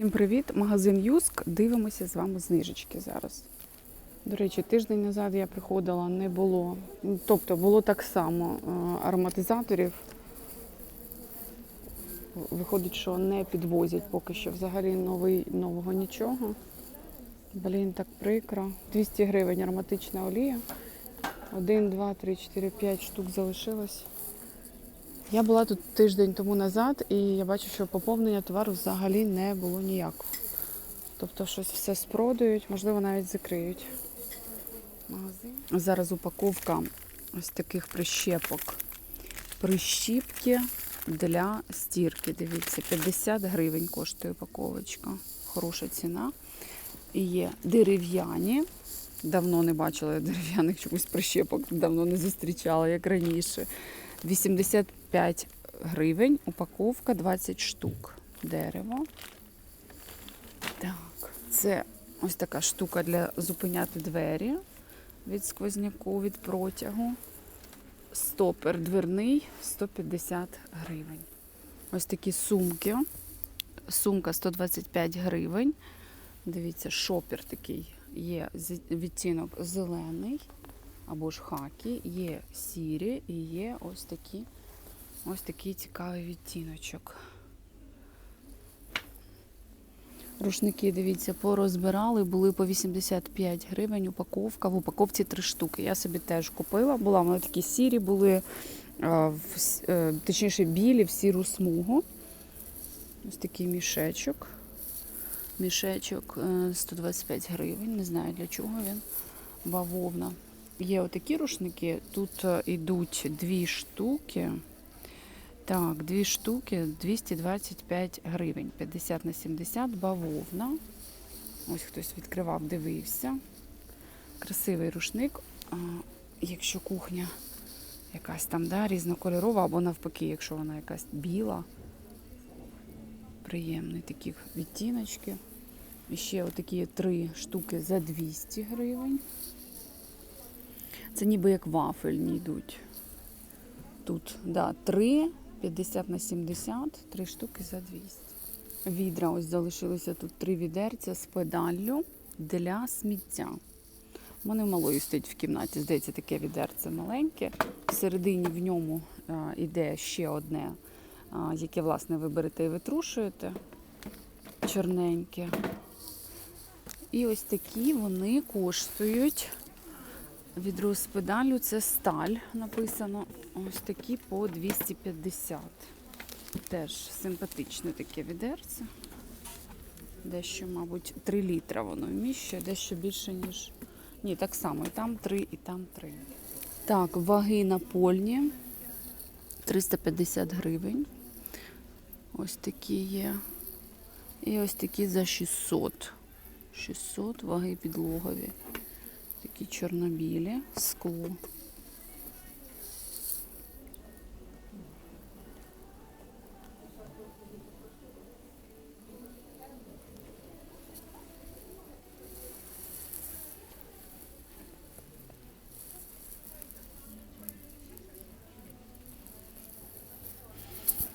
Всім привіт! Магазин Юск. Дивимося з вами знижечки зараз. До речі, тиждень назад я приходила, не було. Тобто було так само е, ароматизаторів. Виходить, що не підвозять поки що взагалі новий, нового нічого. Блін, так прикро. 200 гривень ароматична олія. 1, 2, 3, 4, 5 штук залишилось. Я була тут тиждень тому назад, і я бачу, що поповнення товару взагалі не було ніякого. Тобто щось все спродають, можливо, навіть закриють. Магазин. Зараз упаковка ось таких прищепок. Прищіпки для стірки. Дивіться, 50 гривень коштує упаковочка. Хороша ціна. І є дерев'яні. Давно не бачила дерев'яних чогось прищепок, давно не зустрічала, як раніше. 85 гривень, упаковка 20 штук. Дерево. Так, це ось така штука для зупиняти двері від сквозняку, від протягу. Стопер дверний 150 гривень. Ось такі сумки. Сумка 125 гривень. Дивіться, шопер такий є відтінок зелений або ж хакі, є сірі і є ось такі, ось такий цікавий відтіночок. Рушники, дивіться, порозбирали, були по 85 гривень упаковка. В упаковці три штуки. Я собі теж купила. Була вони такі сірі, були в е, точніше білі в сіру смугу. Ось такий мішечок. Мішечок е, 125 гривень. Не знаю для чого він. Бавовна. Є отакі рушники. Тут е, йдуть дві штуки. Так, дві штуки 225 гривень. 50 на 70 бавовна. Ось хтось відкривав, дивився. Красивий рушник. Якщо кухня якась там да, різнокольорова, або навпаки, якщо вона якась біла. Приємні такі відтіночки. І ще отакі три штуки за 200 гривень. Це ніби як вафельні йдуть. Тут, да, 3, 50 на 70, 3 штуки за 200. Відра, ось залишилося тут три відерця з педаллю для сміття. У мене в малої стоїть в кімнаті, здається, таке відерце маленьке. Всередині в ньому а, іде ще одне, а, яке, власне, ви берете і витрушуєте. Чорненьке. І ось такі вони коштують. Відро з педалю це сталь написано. Ось такі по 250. Теж симпатичне таке відерце. Дещо, мабуть, 3 літра воно вміщує, дещо більше, ніж. Ні, так само. І там 3, і там 3. Так, ваги напольні. 350 гривень. Ось такі є. І ось такі за 600. 600 ваги підлогові. Такі чорнобілі, скло.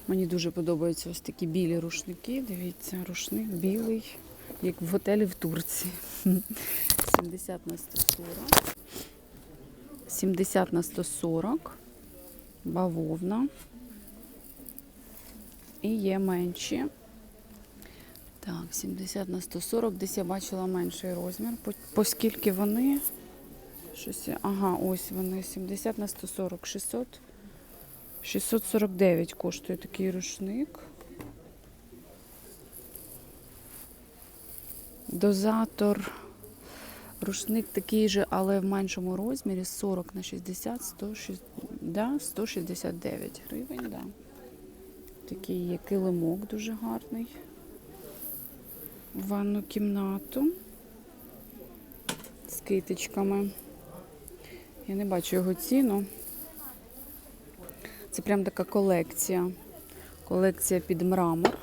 Мені дуже подобаються ось такі білі рушники. Дивіться, рушник білий, як в готелі в Турції. 70 на 140. 70 на 140. Бавовна. І є менші. Так, 70 на 140. Десь я бачила менший розмір. По, по вони? Щось. Ага, ось вони. 70 на 140. 600. 649 коштує такий рушник. Дозатор. Рушник такий же, але в меншому розмірі 40 на 60, 160, да, 169 гривень. Да. Такий є килимок дуже гарний. Ванну кімнату з китичками. Я не бачу його ціну. Це прям така колекція. Колекція під мрамор.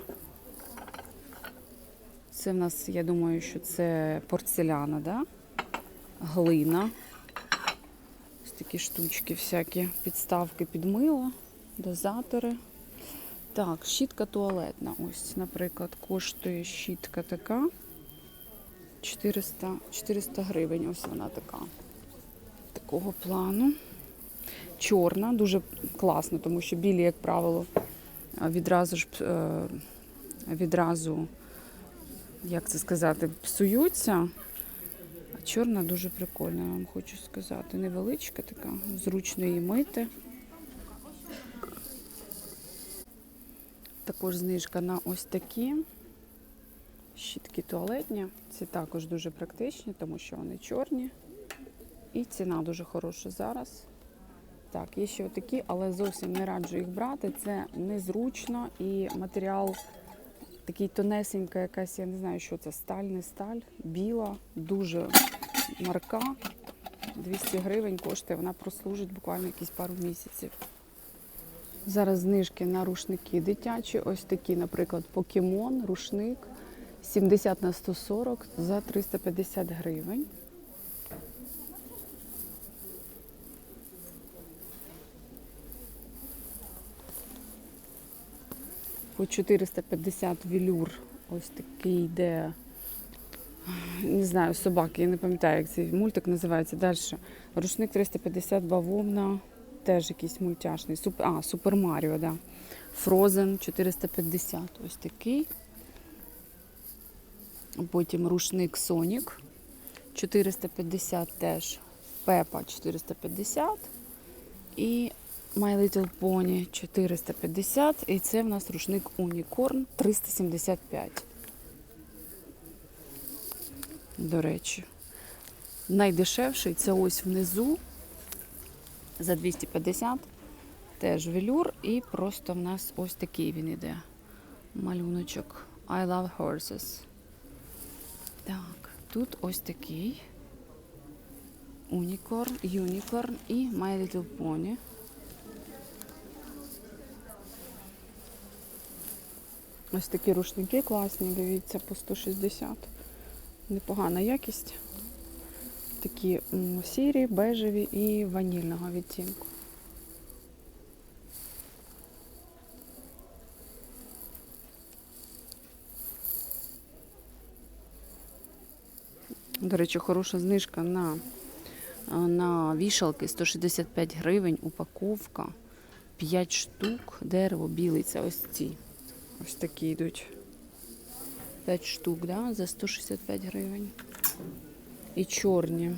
Це в нас, я думаю, що це порцеляна, да? Глина. Ось такі штучки, всякі підставки під мило, дозатори. Так, щітка туалетна. Ось, наприклад, коштує щітка така 400, 400 гривень. Ось вона така. Такого плану. Чорна, дуже класно, тому що білі, як правило, відразу ж е, відразу, як це сказати, псуються. Чорна дуже прикольна, вам хочу сказати. Невеличка така, зручно її мити. Також знижка на ось такі щітки туалетні. Ці також дуже практичні, тому що вони чорні. І ціна дуже хороша зараз. Так, є ще отакі, але зовсім не раджу їх брати. Це незручно і матеріал такий тонесенька, якась, я не знаю, що це, сталь, не сталь, біла, дуже марка. 200 гривень коштує, вона прослужить буквально якісь пару місяців. Зараз знижки на рушники дитячі. Ось такі, наприклад, покемон, рушник 70 на 140 за 350 гривень. По 450 вілюр. Ось такий йде. Не знаю, собаки, я не пам'ятаю, як цей мультик називається. Далі. Рушник 350 бавовна. Теж якийсь мультяшний. Суп... А, Супер Маріо, да. Фрозен 450. Ось такий. Потім рушник Сонік 450 теж. Пепа 450. І My Little Pony 450. І це в нас рушник Unicorn 375. До речі. Найдешевший це ось внизу за 250. Теж велюр. І просто в нас ось такий він іде. Малюночок. I love horses. Так, тут ось такий. Unicorn, Unicorn і My Little Pony. Ось такі рушники класні, дивіться, по 160. Непогана якість. Такі сірі, бежеві і ванільного відтінку. До речі, хороша знижка на, на вішалки 165 гривень, упаковка, 5 штук, дерево білий, це ось ці. Ось такі йдуть. 5 штук, да, за 165 гривень. І чорні.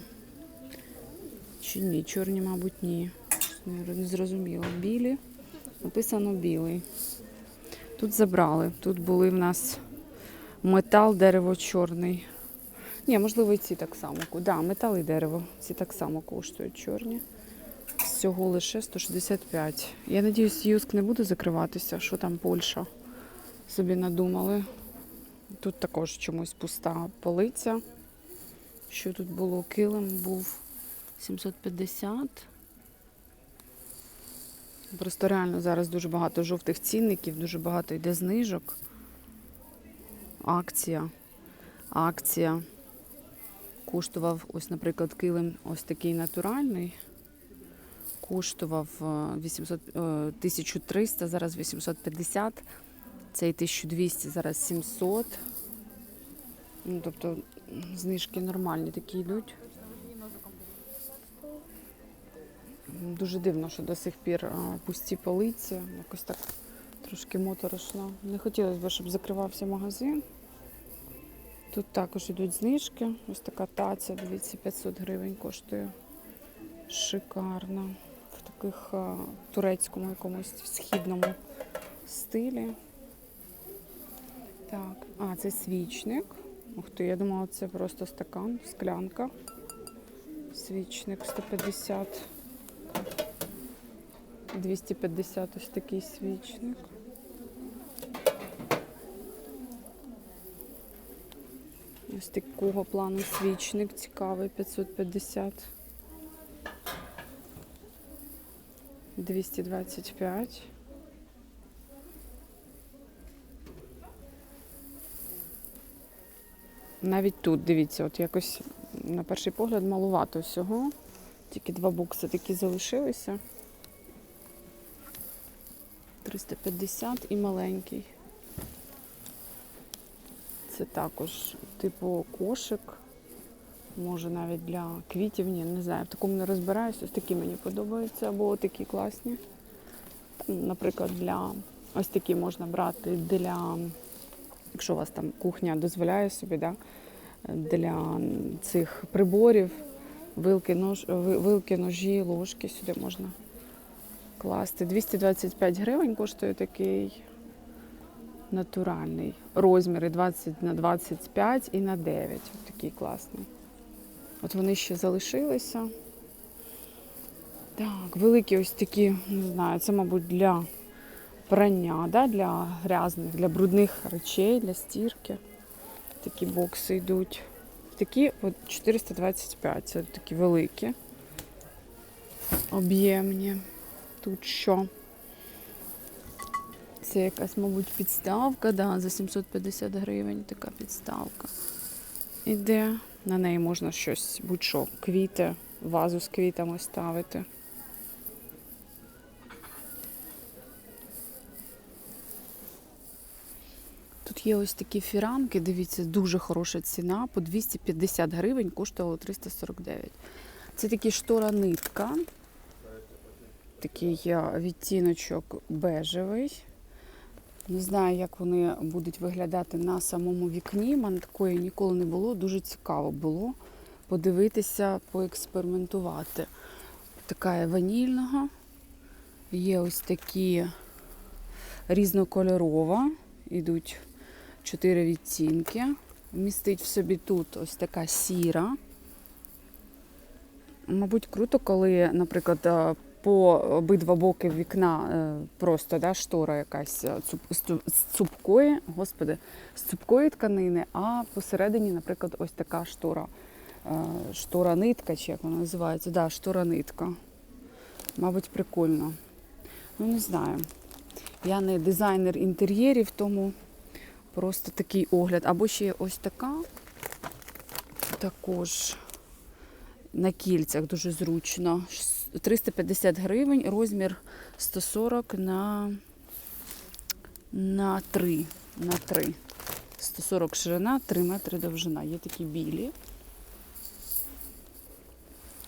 Чи ні? Чорні, мабуть, ні. Не, зрозуміло. Білі. Написано білий. Тут забрали. Тут були в нас метал, дерево чорний. Ні, можливо, і ці так само. Да, метал і дерево. Ці так само коштують чорні. Всього лише 165. Я надіюсь, Юск не буде закриватися, що там Польща собі надумали. Тут також чомусь пуста полиця. Що тут було? Килим був 750. Просто реально зараз дуже багато жовтих цінників, дуже багато йде знижок. Акція. Акція. Коштував, ось, наприклад, килим ось такий натуральний. Коштував е, 800, е, 1300, зараз 850. Цей 1200, зараз 700. Ну, тобто знижки нормальні такі йдуть. Дуже дивно, що до сих пір пусті полиці. Якось так трошки моторошно. Не хотілося б, щоб закривався магазин. Тут також йдуть знижки. Ось така таця, дивіться, 500 гривень коштує. Шикарно. В таких турецькому якомусь східному стилі. Так, а, це свічник. Ух ти, я думала, це просто стакан, склянка. Свічник 150. 250 ось такий свічник. Ось такого плану свічник цікавий 550. 225. Навіть тут, дивіться, от якось на перший погляд малувато всього. Тільки два бокси такі залишилися. 350 і маленький. Це також типу кошик. Може навіть для квітів, ні, не знаю, в такому не розбираюся. Ось такі мені подобаються, або такі класні. Наприклад, для ось такі можна брати для, якщо у вас там кухня дозволяє собі, да, для цих приборів, вилки, нож, вилки, ножі, ложки сюди можна класти. 225 гривень коштує такий натуральний. Розміри 20 на 25 і на 9. Ось такий класний. От вони ще залишилися. Так, великі ось такі, не знаю, це, мабуть, для прання, да? для грязних, для брудних речей, для стірки. Такі бокси йдуть. Такі от 425, це такі великі, об'ємні. Тут що? Це якась, мабуть, підставка, да, за 750 гривень така підставка. Іде. На неї можна щось, будь-що, квіти, вазу з квітами ставити. Є ось такі фіранки, дивіться, дуже хороша ціна. По 250 гривень коштувало 349. Це такі штора нитка. Такий е, відтіночок бежевий. Не знаю, як вони будуть виглядати на самому вікні. Мене такої ніколи не було. Дуже цікаво було подивитися, поекспериментувати. Така є ванільного. Є ось такі різнокольорова. Ідуть чотири відтінки. Вмістить в собі тут ось така сіра. Мабуть, круто, коли, наприклад, е, по обидва боки вікна е, просто да, штора якась е, з цупкої, господи, з цупкої тканини, а посередині, наприклад, ось така штора. Штора нитка, чи як вона називається? Да, штора нитка. Мабуть, прикольно. Ну, не знаю. Я не дизайнер інтер'єрів, тому просто такий огляд. Або ще ось така. Також на кільцях дуже зручно. 350 гривень, розмір 140 на, на 3. На 3. 140 ширина, 3 метри довжина. Є такі білі.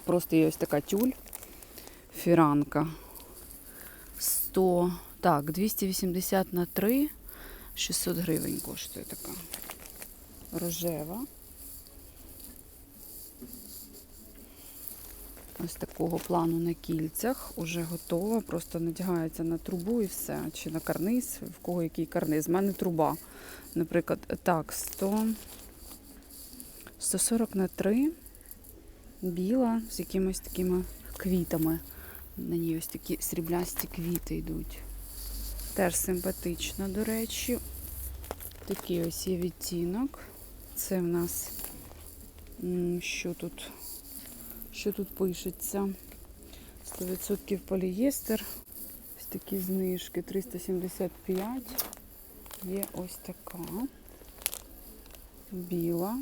Просто є ось така тюль. Фіранка. 100, так, 280 на 3, 600 гривень коштує така. Рожева. Ось такого плану на кільцях. Уже готова. Просто надягається на трубу і все. Чи на карниз, в кого який карниз. У мене труба. Наприклад, так, 100, 140 на 3. Біла з якимось такими квітами. На ній ось такі сріблясті квіти йдуть. Теж симпатично, до речі. Такий ось є відтінок. Це в нас що тут? Що тут пишеться? 100% полієстер. Ось такі знижки 375. Є ось така. Біла.